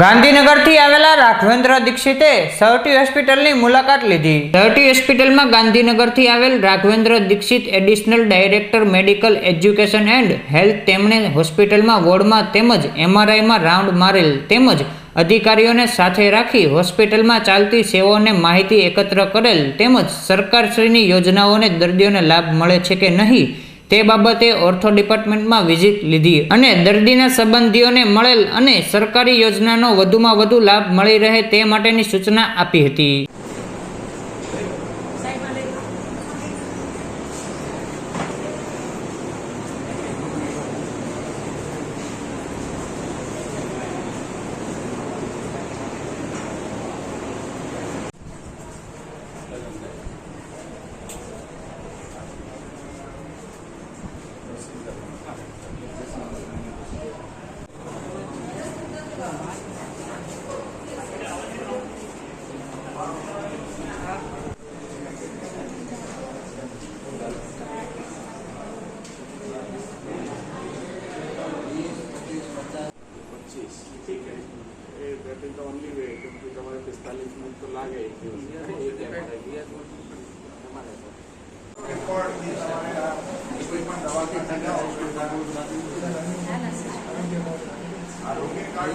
ગાંધીનગરથી આવેલા રાઘવેન્દ્ર દીક્ષિતે સૌટી હોસ્પિટલની મુલાકાત લીધી સૌટી હોસ્પિટલમાં ગાંધીનગરથી આવેલ Raghavendra Dikshit additional director medical education and health તેમણે હોસ્પિટલમાં વોર્ડમાં તેમજ એમઆરઆઈમાં રાઉન્ડ મારેલ તેમજ અધિકારીઓને સાથે રાખી હોસ્પિટલમાં ચાલતી સેવાઓને માહિતી એકત્ર કરેલ તેમજ સરકારશ્રીની યોજનાઓને દર્દીઓને લાભ મળે છે કે નહીં તે બાબતે ઓર્થો ડિપાર્ટમેન્ટમાં વિઝિટ લીધી અને દર્દીના સંબંધીઓને મળેલ અને સરકારી યોજનાનો વધુમાં વધુ લાભ મળી રહે તે માટેની સૂચના આપી હતી पच्चीस ठीक है that is the only way क्योंकि हमारे पिस्तालीस मिनट तो ला गए तो आरोग्य कार्ड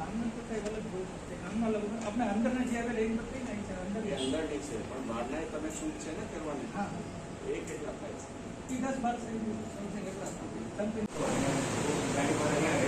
કામમાં અલગ હોય અંદરના જે આવે રેન્જ બતાવી નાખી અંદર અંદરની છે પણ બહારના તમે શું છે ને કરવાની હા એ કેટલા થાય છે